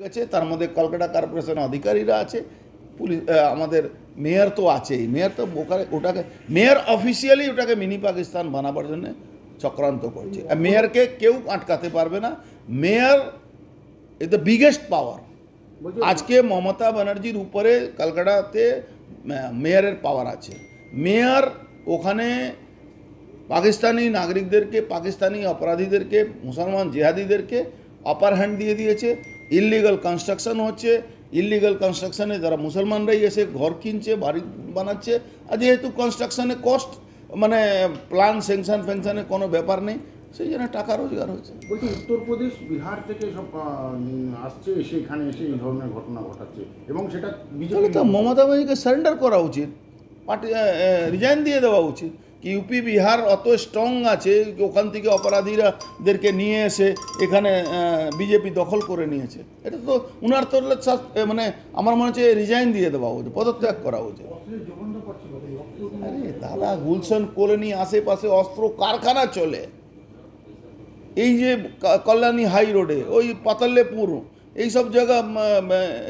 গেছে তার মধ্যে কলকাতা কর্পোরেশন অধিকারীরা আছে পুলিশ আমাদের মেয়র তো আছেই। মেয়র তো ওখানে ওটাকে মেয়র অফিসিয়ালি ওটাকে মিনি পাকিস্তান বানাবার জন্য চক্রান্ত করছে। আর মেয়রকে কেউ আটকাতে পারবে না। Mayor is the biggest power আজকে মমতা ব্যানার্জির উপরে কলকাতাতে মেয়রের পাওয়ার আছে। মেয়র ওখানে পাকিস্তানি নাগরিকদেরকে পাকিস্তানি অপরাধীদেরকে মুসলমান জেহাদিদেরকে অপার হ্যান্ড দিয়ে দিয়েছে। ইললিগাল কনস্ট্রাকশন হচ্ছে ইললিগাল কনস্ট্রাকশনে যারা মুসলমানরাই এসে ঘর কিনছে বাড়ি বানাচ্ছে আর যেহেতু কনস্ট্রাকশনে কস্ট মানে প্ল্যান স্যাংশন ফ্যাংশনে কোনো ব্যাপার নেই সেই জন্য টাকা রোজগার হচ্ছে। বলছি উত্তরপ্রদেশ বিহার থেকে সব আসছে এসে এখানে এসে এই ধরনের ঘটনা ঘটাচ্ছে এবং সেটা বিজেপি তো মমতা ব্যানার্জিকে সারেন্ডার করা উচিত পার্টি রিজাইন দিয়ে দেওয়া উচিত। ইউপি, বিহার অত স্ট্রং আছে, ওখান থেকে অপরাধীরাদেরকে নিয়ে এসে এখানে বিজেপি দখল করে নিয়েছে। এটা তো উনার তো মানে আমার মনে হচ্ছে রিজাইন দিয়ে দেওয়া উচিত, পদত্যাগ করা উচিত। আরে দাদা, গুলশন কলোনি আশেপাশে অস্ত্র কারখানা চলে। এই যে কল্যাণী হাই রোডে ওই পাতাল্লেপুর এইসব জায়গা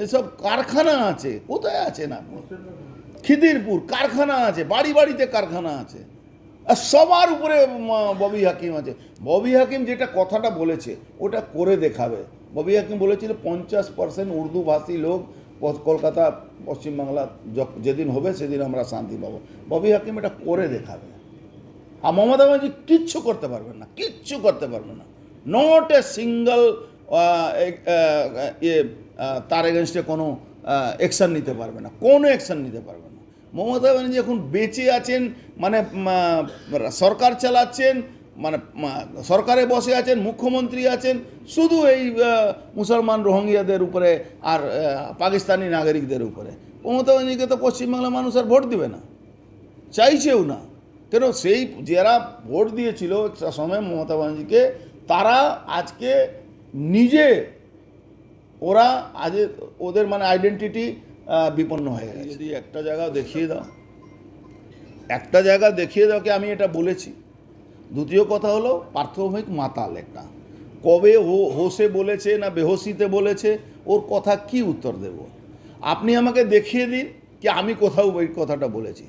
এসব কারখানা আছে, কোথায় আছেন আপনি? খিদিরপুর, কারখানা আছে, বাড়ি বাড়িতে কারখানা আছে। সবার উপরে ববি হাকিম আছে। ববি হাকিম যেটা কথাটা বলেছে, ওটা করে দেখাবে। ববি হাকিম বলেছিল, পঞ্চাশ পার্সেন্ট উর্দুভাষী লোক কলকাতা, পশ্চিমবাংলা যেদিন হবে সেদিন আমরা শান্তি পাবো। ববি হাকিম এটা করে দেখাবে। আর মমতা ব্যানার্জি কিচ্ছু করতে পারবেন না, কিচ্ছু করতে পারবেন না। নট এ সিঙ্গল ইয়ে তার এগেনস্টে কোনো অ্যাকশান নিতে পারবে না। কোনো অ্যাকশান নিতে পারবে না। মমতা ব্যানার্জি এখন বেঁচে আছেন মানে সরকার চালাচ্ছেন মানে সরকারে বসে আছেন, মুখ্যমন্ত্রী আছেন, শুধু এই মুসলমান রোহিঙ্গিয়াদের উপরে আর পাকিস্তানি নাগরিকদের উপরে। মমতা ব্যানার্জিকে তো পশ্চিমবাংলার মানুষ আর ভোট দেবে না, চাইছেও না। কেন সেই যারা ভোট দিয়েছিল একটা সময় মমতা ব্যানার্জিকে, তারা আজকে নিজে, ওরা আজ, ওদের মানে আইডেন্টিটি বিপন্ন হয়ে গেছে। যদি একটা জায়গা দেখিয়ে দাও, একটা জায়গা দেখিয়ে দাও কি আমি এটা বলেছি। দ্বিতীয় কথা হলো পার্থভৌমিক মাতাল একটা। কবে হোসে বলেছে না বেহসিতে বলেছে, ওর কথা কি উত্তর দেব? আপনি আমাকে দেখিয়ে দিন কি আমি কোথাও ওই কথাটা বলেছি।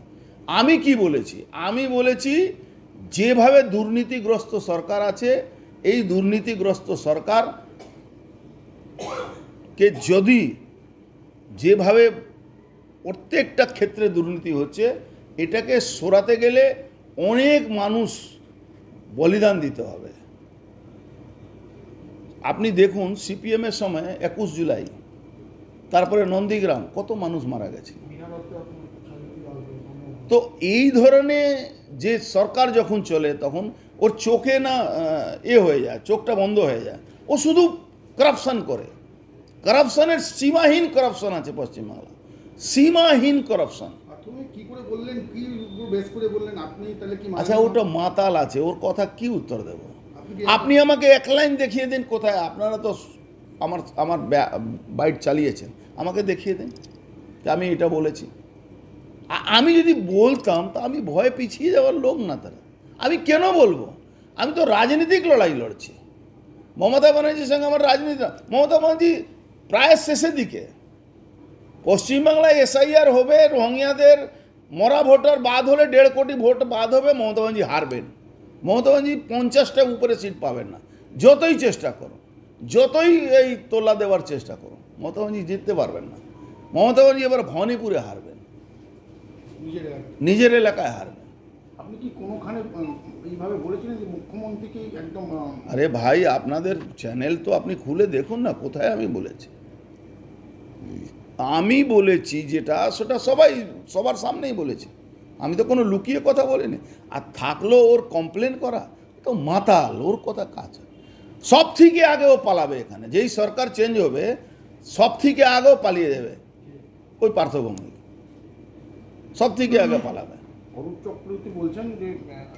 আমি কি বলেছি? আমি বলেছি যেভাবে দুর্নীতিগ্রস্ত সরকার আছে, এই দুর্নীতিগ্রস্ত সরকার কে যদি যেভাবে প্রত্যেকটা ক্ষেত্রে দুর্নীতি হচ্ছে, এটাকে সরাতে গেলে অনেক মানুষ বলিদান দিতে হবে। আপনি দেখুন সিপিএমের সময় একুশ জুলাই, তারপরে নন্দীগ্রাম, কত মানুষ মারা গেছে। তো এই ধরনের যে সরকার যখন চলে, তখন ওর চোখে না এ হয়ে যায়, চোখটা বন্ধ হয়ে যায়। ও শুধু করাপশন করে। করাপশনের সীমাহীন করাপশন আছে পশ্চিমবাংলা সীমাহীন করাপশন তুমি কি করে বললেন কি বেস করে বললেন আপনি আচ্ছা ওটা মাতাল আছে ওর কথা কি উত্তর দেব? আপনি আমাকে এক লাইন দেখিয়ে দিন কোথায় আপনারা তো আমার আমার বাইট চালিয়েছেন আমাকে দেখিয়ে দিন। যে আমি এটা বলেছি। আমি যদি বলতাম তা আমি ভয়ে পিছিয়ে যাওয়ার লোক না তারা। আমি কেন বলব? আমি তো রাজনীতিক লড়াই লড়ছি। মমতা ব্যানার্জির সঙ্গে আমার রাজনীতি মমতা ব্যানার্জি প্রায় শেষের দিকে। পশ্চিমবাংলায় এসআইআর হবে রোহিঙ্গাদের মরা ভোটার বাদ হলে দেড় কোটি ভোট বাদ হবে মমতা ব্যানার্জি হারবেন। মমতা ব্যানার্জি পঞ্চাশটা উপরে সিট পাবেন না। যতই চেষ্টা করো যতই এই তোলা দেওয়ার চেষ্টা করো মমতা ব্যানার্জি জিততে পারবেন না। মমতা ব্যানার্জি এবার ভবানীপুরে হারবেন। নিজের এলাকায়? হারবেন। আপনি কি কোনোখানে এইভাবে বলেছিলেন যে মুখ্যমন্ত্রীকে একদম আরে ভাই আপনাদের চ্যানেল তো আপনি খুলে দেখুন না কোথায় আমি বলেছি? আমি বলেছি যেটা সেটা সবাই সবার সামনেই বলেছি। আমি তো কোনো লুকিয়ে কথা বলিনি। আর থাকল ওর কমপ্লেন করা তো মাতাল ওর কথা কাজ সব থেকে আগে ও পালাবে এখানে। যেই সরকার চেঞ্জ হবে সব থেকে আগেও পালিয়ে যাবে ওই পার্থভূমি সব থেকে আগে পালাবে। অরূপ চক্রবর্তী বলছেন যে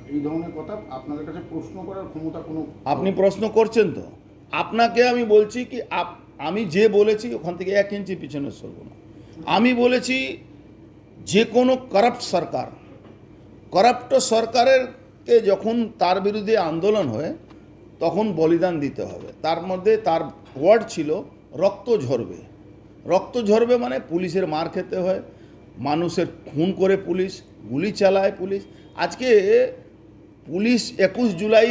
এই ধরনের কথা আপনাদের কাছে প্রশ্ন করার ক্ষমতা কোনো আপনি প্রশ্ন করছেন তো? আপনাকে আমি বলছি কি আপ আমি যে বলেছি ওখান থেকে এক ইঞ্চি পিছনে সরব না। আমি বলেছি যে কোনো করাপ্ট সরকার করাপ্ট সরকারের কে যখন তার বিরুদ্ধে আন্দোলন হয়, তখন বলিদান দিতে হবে। তার মধ্যে তার ওয়ার্ড ছিল, রক্ত ঝরবে। রক্ত ঝরবে মানে পুলিশের মার খেতে হয়, মানুষের খুন করে পুলিশ, গুলি চালায় পুলিশ। আজকে পুলিশ একুশ জুলাই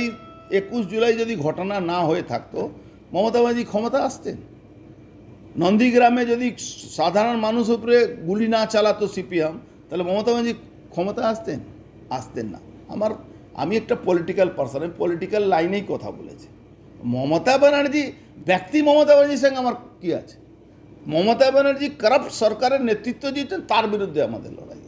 একুশ জুলাই যদি ঘটনা না হয়ে থাকতো, মমতা ব্যানার্জি ক্ষমতা আসতেন? নন্দীগ্রামে যদি সাধারণ মানুষ উপরে গুলি না চালাতো সিপিএম, তাহলে মমতা ব্যানার্জি ক্ষমতা আসতেন? আসতেন না। আমার, আমি একটা পলিটিক্যাল পার্সন আমি পলিটিক্যাল লাইনেই কথা বলেছি। মমতা ব্যানার্জি, ব্যক্তি মমতা ব্যানার্জির সঙ্গে আমার কী আছে? মমতা ব্যানার্জি করাপ্ট সরকারের নেতৃত্ব দিয়েছেন তার বিরুদ্ধে আমাদের লড়াই।